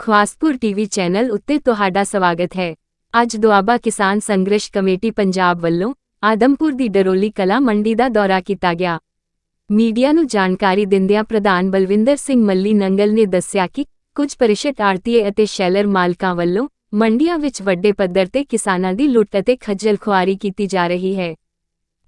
Khawaspur TV channel ਉੱਤੇ ਤੁਹਾਡਾ ਸਵਾਗਤ ਹੈ। ਅੱਜ ਦੁਆਬਾ ਕਿਸਾਨ ਸੰਘਰਸ਼ ਕਮੇਟੀ ਪੰਜਾਬ ਵੱਲੋਂ ਆਦਮਪੁਰ ਦੀ ਡਰੋਲੀ ਕਲਾ ਮੰਡੀ ਦਾ ਦੌਰਾ ਕੀਤਾ ਗਿਆ। ਮੀਡੀਆ ਨੂੰ ਜਾਣਕਾਰੀ ਦਿੰਦਿਆਂ ਪ੍ਰਧਾਨ ਬਲਵਿੰਦਰ ਸਿੰਘ ਮੱਲੀ ਨੰਗਲ ਨੇ ਦੱਸਿਆ ਕਿ ਕੁਝ ਪਰਿਸ਼ਦ ਆਰਤੀਏ ਅਤੇ ਸ਼ੈਲਰ ਮਾਲਕਾਂ ਵੱਲੋਂ ਮੰਡੀਆਂ ਵਿੱਚ ਵੱਡੇ ਪੱਧਰ ਤੇ ਕਿਸਾਨਾਂ ਦੀ ਲੁੱਟ ਅਤੇ ਖੱਜਲ ਖੁਆਰੀ ਕੀਤੀ ਜਾ ਰਹੀ ਹੈ।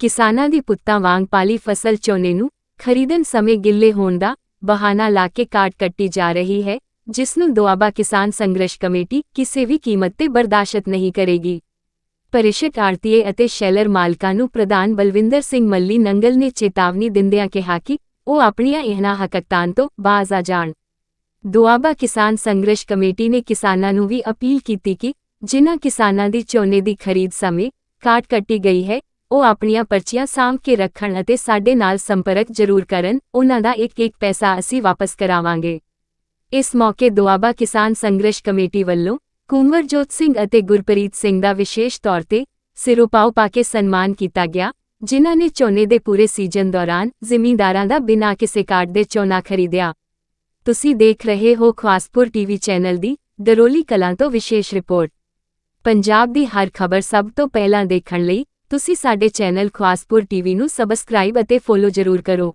ਕਿਸਾਨਾਂ ਦੀ ਪੁੱਤਾਂ ਵਾਂਗ ਪਾਲੀ ਫਸਲ ਝੋਨੇ ਨੂੰ ਖਰੀਦਣ ਸਮੇਂ ਗਿੱਲੇ ਹੋਣ ਦਾ ਬਹਾਨਾ ਲਾ ਕੇ ਕਾਟ ਕੱਟੀ ਜਾ ਰਹੀ ਹੈ। ਜਿਸ ਨੂੰ ਦੁਆਬਾ ਕਿਸਾਨ ਸੰਘਰਸ਼ ਕਮੇਟੀ ਕਿਸੇ ਵੀ ਕੀਮਤ ਤੇ ਬਰਦਾਸ਼ਤ ਨਹੀਂ ਕਰੇਗੀ ਪਰਿਸ਼ਦ ਆੜਤੀਏ ਅਤੇ ਸ਼ੈਲਰ ਮਾਲਕਾਂ ਨੂੰ ਪ੍ਰਧਾਨ ਬਲਵਿੰਦਰ ਸਿੰਘ ਮੱਲੀ ਨੰਗਲ ਨੇ ਚੇਤਾਵਨੀ ਦਿੰਦਿਆਂ ਕਿਹਾ ਕਿ ਉਹ ਆਪਣੀਆਂ ਇਹਨਾਂ ਹਕਕਤਾਂ ਤੋਂ ਬਾਜ਼ ਆ ਜਾਣ ਦੁਆਬਾ ਕਿਸਾਨ ਸੰਘਰਸ਼ ਕਮੇਟੀ ਨੇ ਕਿਸਾਨਾਂ ਨੂੰ ਵੀ ਅਪੀਲ ਕੀਤੀ ਕਿ ਜਿਨ੍ਹਾਂ ਕਿਸਾਨਾਂ ਦੀ ਝੋਨੇ ਦੀ ਖਰੀਦ ਸਮੇਂ ਕਾਟ ਕੱਟੀ ਗਈ ਹੈ ਉਹ ਆਪਣੀਆਂ ਪਰਚੀਆਂ ਸਾਂਭ ਕੇ ਰੱਖਣ ਅਤੇ ਸਾਡੇ ਨਾਲ ਸੰਪਰਕ ਜ਼ਰੂਰ ਕਰਨ ਉਹਨਾਂ ਦਾ ਇੱਕ ਇੱਕ ਪੈਸਾ ਅਸੀਂ ਵਾਪਸ ਕਰਾਵਾਂਗੇ ਇਸ ਮੌਕੇ ਦੁਆਬਾ ਕਿਸਾਨ ਸੰਘਰਸ਼ ਕਮੇਟੀ ਵੱਲੋਂ ਕੁੰਵਰਜੋਤ ਸਿੰਘ ਅਤੇ ਗੁਰਪ੍ਰੀਤ ਸਿੰਘ ਦਾ ਵਿਸ਼ੇਸ਼ ਤੌਰ ਤੇ ਸਿਰੋਪਾਓ ਪਾ ਕੇ ਸਨਮਾਨ ਕੀਤਾ ਗਿਆ, ਜਿਨ੍ਹਾਂ ਨੇ ਝੋਨੇ ਦੇ ਪੂਰੇ ਸੀਜ਼ਨ ਦੌਰਾਨ ਜ਼ਿਮੀਂਦਾਰਾਂ ਦਾ ਬਿਨਾਂ ਕਿਸੇ ਕਾਰਡ ਦੇ ਝੋਨਾ ਖਰੀਦਿਆ। ਤੁਸੀਂ ਦੇਖ ਰਹੇ ਹੋ ਖਵਾਸਪੁਰ ਟੀਵੀ ਚੈਨਲ ਦੀ ਦਰੋਲੀ ਕਲਾਂ ਤੋਂ ਵਿਸ਼ੇਸ਼ ਰਿਪੋਰਟ। ਪੰਜਾਬ ਦੀ ਹਰ ਖਬਰ ਸਭ ਤੋਂ ਪਹਿਲਾਂ ਦੇਖਣ ਲਈ ਤੁਸੀਂ ਸਾਡੇ ਚੈਨਲ ਖਵਾਸਪੁਰ ਟੀਵੀ ਨੂੰ ਸਬਸਕ੍ਰਾਈਬ ਅਤੇ ਫੋਲੋ ਜ਼ਰੂਰ ਕਰੋ।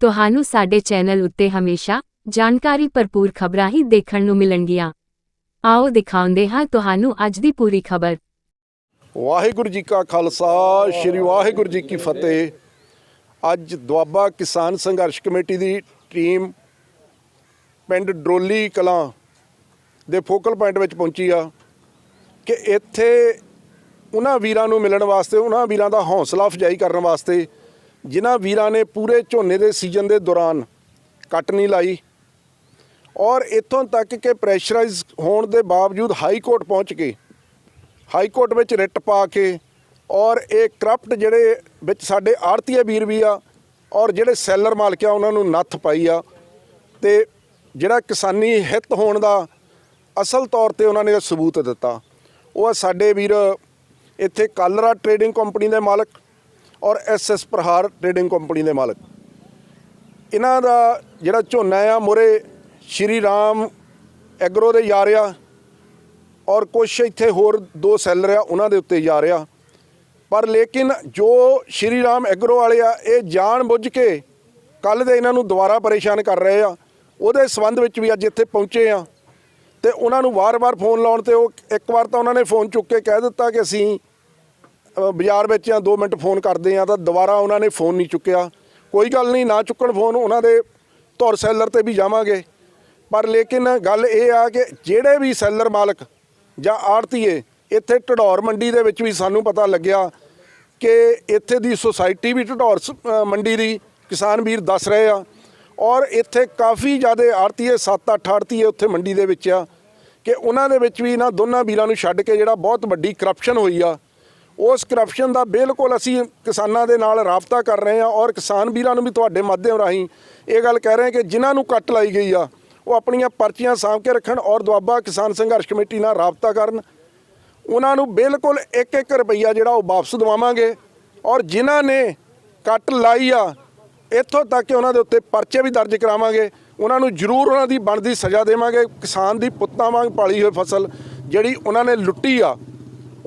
ਤੁਹਾਨੂੰ ਸਾਡੇ ਚੈਨਲ ਉੱਤੇ ਹਮੇਸ਼ਾ ਜਾਣਕਾਰੀ ਭਰਪੂਰ ਖਬਰਾਂ ਹੀ ਦੇਖਣ ਨੂੰ ਮਿਲਣਗੀਆਂ। ਆਓ ਦਿਖਾਉਂਦੇ ਹਾਂ ਤੁਹਾਨੂੰ ਅੱਜ ਦੀ ਪੂਰੀ ਖਬਰ। ਵਾਹਿਗੁਰੂ ਜੀ ਕਾ ਖਾਲਸਾ, ਸ੍ਰੀ ਵਾਹਿਗੁਰੂ ਜੀ ਕੀ ਫਤਿਹ। ਅੱਜ ਦੁਆਬਾ ਕਿਸਾਨ ਸੰਘਰਸ਼ ਕਮੇਟੀ ਦੀ ਟੀਮ ਪਿੰਡ ਡਰੋਲੀ ਕਲਾਂ ਦੇ ਫੋਕਲ ਪੁਆਇੰਟ ਵਿੱਚ ਪਹੁੰਚੀ ਆ ਕਿ ਇੱਥੇ ਉਹਨਾਂ ਵੀਰਾਂ ਨੂੰ ਮਿਲਣ ਵਾਸਤੇ, ਉਹਨਾਂ ਵੀਰਾਂ ਦਾ ਹੌਸਲਾ ਅਫਜਾਈ ਕਰਨ ਵਾਸਤੇ ਜਿਨ੍ਹਾਂ ਵੀਰਾਂ ਨੇ ਪੂਰੇ ਝੋਨੇ ਦੇ ਸੀਜ਼ਨ ਦੇ ਦੌਰਾਨ ਕੱਟ ਨਹੀਂ ਲਾਈ ਔਰ ਇੱਥੋਂ ਤੱਕ ਕਿ ਪ੍ਰੈਸ਼ਰਾਈਜ਼ ਹੋਣ ਦੇ ਬਾਵਜੂਦ ਹਾਈ ਕੋਰਟ ਪਹੁੰਚ ਕੇ ਹਾਈ ਕੋਰਟ ਵਿੱਚ ਰਿਟ ਪਾ ਕੇ ਔਰ ਇਹ ਕਰਪਟ ਜਿਹੜੇ ਵਿੱਚ ਸਾਡੇ ਆੜਤੀਏ ਵੀਰ ਵੀ ਆ ਔਰ ਜਿਹੜੇ ਸੈਲਰ ਮਾਲਕ ਆ, ਉਹਨਾਂ ਨੂੰ ਨੱਥ ਪਾਈ ਆ। ਤੇ ਜਿਹੜਾ ਕਿਸਾਨੀ ਹਿੱਤ ਹੋਣ ਦਾ ਅਸਲ ਤੌਰ ਤੇ ਉਹਨਾਂ ਨੇ ਸਬੂਤ ਦਿੱਤਾ। ਉਹ ਆ ਸਾਡੇ ਵੀਰ ਇੱਥੇ ਕਾਲਰਾ ਟਰੇਡਿੰਗ ਕੰਪਨੀ ਦੇ ਮਾਲਕ ਔਰ ਐਸਐਸ ਪ੍ਰਹਾਰ ਟਰੇਡਿੰਗ ਕੰਪਨੀ ਦੇ ਮਾਲਕ। ਇਹਨਾਂ ਦਾ ਜਿਹੜਾ ਝੋਨਾ ਆ, ਮੁਰੇ ਸ਼੍ਰੀ ਰਾਮ ਐਗਰੋ ਦੇ ਜਾ ਰਿਹਾ ਔਰ ਕੁਛ ਇੱਥੇ ਹੋਰ ਦੋ ਸੈਲਰ ਆ, ਉਹਨਾਂ ਦੇ ਉੱਤੇ ਜਾ ਰਿਹਾ। ਪਰ ਲੇਕਿਨ ਜੋ ਸ਼੍ਰੀ ਰਾਮ ਐਗਰੋ ਵਾਲੇ ਆ, ਇਹ ਜਾਣ ਬੁੱਝ ਕੇ ਕੱਲ ਦੇ ਇਹਨਾਂ ਨੂੰ ਦੁਬਾਰਾ ਪਰੇਸ਼ਾਨ ਕਰ ਰਹੇ ਆ। ਉਹਦੇ ਸਬੰਧ ਵਿੱਚ ਵੀ ਅੱਜ ਇੱਥੇ ਪਹੁੰਚੇ ਆ। ਤੇ ਉਹਨਾਂ ਨੂੰ ਵਾਰ-ਵਾਰ ਫੋਨ ਲਾਉਣ ਤੇ ਉਹ ਇੱਕ ਵਾਰ ਤਾਂ ਉਹਨਾਂ ਨੇ ਫੋਨ ਚੁੱਕ ਕੇ ਕਹਿ ਦਿੱਤਾ ਕਿ ਅਸੀਂ ਬਾਜ਼ਾਰ ਵਿੱਚ ਆ 2 ਮਿੰਟ ਫੋਨ ਕਰਦੇ ਆ ਤਾਂ ਦੁਬਾਰਾ ਉਹਨਾਂ ਨੇ ਫੋਨ ਨਹੀਂ ਚੁੱਕਿਆ। ਕੋਈ ਗੱਲ ਨਹੀਂ, ਨਾ ਚੁੱਕਣ ਫੋਨ, ਉਹਨਾਂ ਦੇ ਧੌਰ ਸੈਲਰ ਤੇ ਵੀ ਜਾਵਾਂਗੇ। ਪਰ ਲੇਕਿਨ ਗੱਲ ਇਹ ਆ ਕਿ ਜਿਹੜੇ ਵੀ ਸੈਲਰ ਮਾਲਕ ਜਾਂ ਆੜਤੀਏ ਇੱਥੇ ਢਡੌਰ ਮੰਡੀ ਦੇ ਵਿੱਚ ਵੀ ਸਾਨੂੰ ਪਤਾ ਲੱਗਿਆ ਕਿ ਇੱਥੇ ਦੀ ਸੁਸਾਇਟੀ ਵੀ ਢਡੌਰ ਮੰਡੀ ਦੀ ਕਿਸਾਨ ਵੀਰ ਦੱਸ ਰਹੇ ਆ ਔਰ ਇੱਥੇ ਕਾਫੀ ਜ਼ਿਆਦਾ ਆੜਤੀਏ 7-8 ਆੜਤੀਏ ਉੱਥੇ ਮੰਡੀ ਦੇ ਵਿੱਚ ਆ ਕਿ ਉਹਨਾਂ ਦੇ ਵਿੱਚ ਵੀ ਇਹਨਾਂ ਦੋਨਾਂ ਵੀਰਾਂ ਨੂੰ ਛੱਡ ਕੇ ਜਿਹੜਾ ਬਹੁਤ ਵੱਡੀ ਕਰਪਸ਼ਨ ਹੋਈ ਆ। ਉਸ ਕਰਪਸ਼ਨ ਦਾ ਬਿਲਕੁਲ ਅਸੀਂ ਕਿਸਾਨਾਂ ਦੇ ਨਾਲ ਰਾਬਤਾ ਕਰ ਰਹੇ ਹਾਂ ਔਰ ਕਿਸਾਨ ਵੀਰਾਂ ਨੂੰ ਵੀ ਤੁਹਾਡੇ ਮਾਧਿਅਮ ਰਾਹੀਂ ਇਹ ਗੱਲ ਕਹਿ ਰਹੇ ਹਾਂ ਕਿ ਜਿਨ੍ਹਾਂ ਨੂੰ ਕੱਟ ਲਾਈ ਗਈ ਆ ਉਹ ਆਪਣੀਆਂ ਪਰਚੀਆਂ ਸਾਂਭ ਕੇ ਰੱਖਣ ਔਰ ਦੁਆਬਾ ਕਿਸਾਨ ਸੰਘਰਸ਼ ਕਮੇਟੀ ਨਾਲ ਰਾਬਤਾ ਕਰਨ। ਉਹਨਾਂ ਨੂੰ ਬਿਲਕੁਲ 1-1 ਰੁਪਈਆ ਜਿਹੜਾ ਉਹ ਵਾਪਸ ਦਿਵਾਵਾਂਗੇ ਔਰ ਜਿਨ੍ਹਾਂ ਨੇ ਕੱਟ ਲਾਈ ਆ, ਇੱਥੋਂ ਤੱਕ ਕਿ ਉਹਨਾਂ ਦੇ ਉੱਤੇ ਪਰਚੇ ਵੀ ਦਰਜ ਕਰਾਵਾਂਗੇ। ਉਹਨਾਂ ਨੂੰ ਜ਼ਰੂਰ ਉਹਨਾਂ ਦੀ ਬਣਦੀ ਸਜ਼ਾ ਦੇਵਾਂਗੇ। ਕਿਸਾਨ ਦੀ ਪੁੱਤਾਂ ਵਾਂਗ ਪਾਲੀ ਹੋਈ ਫਸਲ ਜਿਹੜੀ ਉਹਨਾਂ ਨੇ ਲੁੱਟੀ ਆ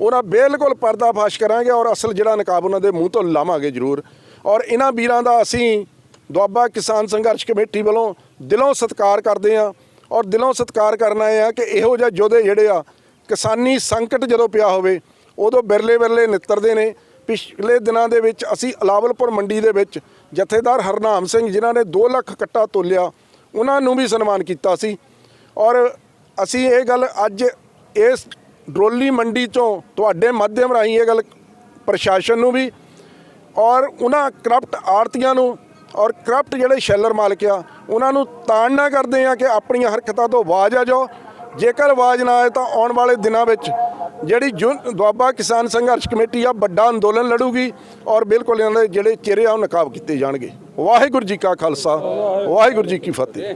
ਉਹਨਾਂ ਬਿਲਕੁਲ ਪਰਦਾਫਾਸ਼ ਕਰਾਂਗੇ ਔਰ ਅਸਲ ਜਿਹੜਾ ਨਕਾਬ ਉਹਨਾਂ ਦੇ ਮੂੰਹ ਤੋਂ ਲਾਵਾਂਗੇ ਜ਼ਰੂਰ। ਔਰ ਇਹਨਾਂ ਵੀਰਾਂ ਦਾ ਅਸੀਂ ਦੁਆਬਾ ਕਿਸਾਨ ਸੰਘਰਸ਼ ਕਮੇਟੀ ਵੱਲੋਂ ਦਿਲੋਂ ਸਤਿਕਾਰ ਕਰਦੇ ਹਾਂ ਔਰ ਦਿਲੋਂ ਸਤਿਕਾਰ ਕਰਨਾ ਇਹ ਆ ਕਿ ਇਹੋ ਜਿਹੇ ਯੋਧੇ ਜਿਹੜੇ ਆ, ਕਿਸਾਨੀ ਸੰਕਟ ਜਦੋਂ ਪਿਆ ਹੋਵੇ, ਉਦੋਂ ਬਿਰਲੇ ਬਿਰਲੇ ਨਿੱਤਰਦੇ ਨੇ। ਪਿਛਲੇ ਦਿਨਾਂ ਦੇ ਵਿੱਚ ਅਸੀਂ ਅਲਾਵਲਪੁਰ ਮੰਡੀ ਦੇ ਵਿੱਚ ਜਥੇਦਾਰ ਹਰਨਾਮ ਸਿੰਘ ਜਿਨ੍ਹਾਂ ਨੇ 2 ਲੱਖ ਕੱਟਾ ਤੋਲਿਆ, ਉਹਨਾਂ ਨੂੰ ਵੀ ਸਨਮਾਨ ਕੀਤਾ ਸੀ। ਔਰ ਅਸੀਂ ਇਹ ਗੱਲ ਅੱਜ ਇਸ ਡਰੋਲੀ ਮੰਡੀ ਤੋਂ ਤੁਹਾਡੇ ਮਾਧਿਅਮ ਰਾਹੀਂ ਇਹ ਗੱਲ ਪ੍ਰਸ਼ਾਸਨ ਨੂੰ ਵੀ ਔਰ ਉਹਨਾਂ ਕਰਪਟ ਆੜਤੀਆਂ ਨੂੰ ਔਰ ਕਰਪਟ ਜਿਹੜੇ ਸ਼ੈਲਰ ਮਾਲਕ ਆ, ਉਹਨਾਂ ਨੂੰ ਤਾੜਨਾ ਕਰਦੇ ਆ ਕਿ ਆਪਣੀਆਂ ਹਰਕਤਾਂ ਤੋਂ ਆਵਾਜ਼ ਆ ਜਾਓ। ਜੇਕਰ ਆਵਾਜ਼ ਨਾ ਆਏ ਤਾਂ ਆਉਣ ਵਾਲੇ ਦਿਨਾਂ ਵਿੱਚ ਜਿਹੜੀ ਜੁਨ, ਦੁਆਬਾ ਕਿਸਾਨ ਸੰਘਰਸ਼ ਕਮੇਟੀ ਆ, ਵੱਡਾ ਅੰਦੋਲਨ ਲੜੂਗੀ ਔਰ ਬਿਲਕੁਲ ਇਹਨਾਂ ਦੇ ਜਿਹੜੇ ਚਿਹਰੇ ਆ, ਉਹ ਨਕਾਬ ਕੀਤੇ ਜਾਣਗੇ। ਵਾਹਿਗੁਰੂ ਜੀ ਕਾ ਖਾਲਸਾ, ਵਾਹਿਗੁਰੂ ਜੀ ਕੀ ਫਤਿਹ।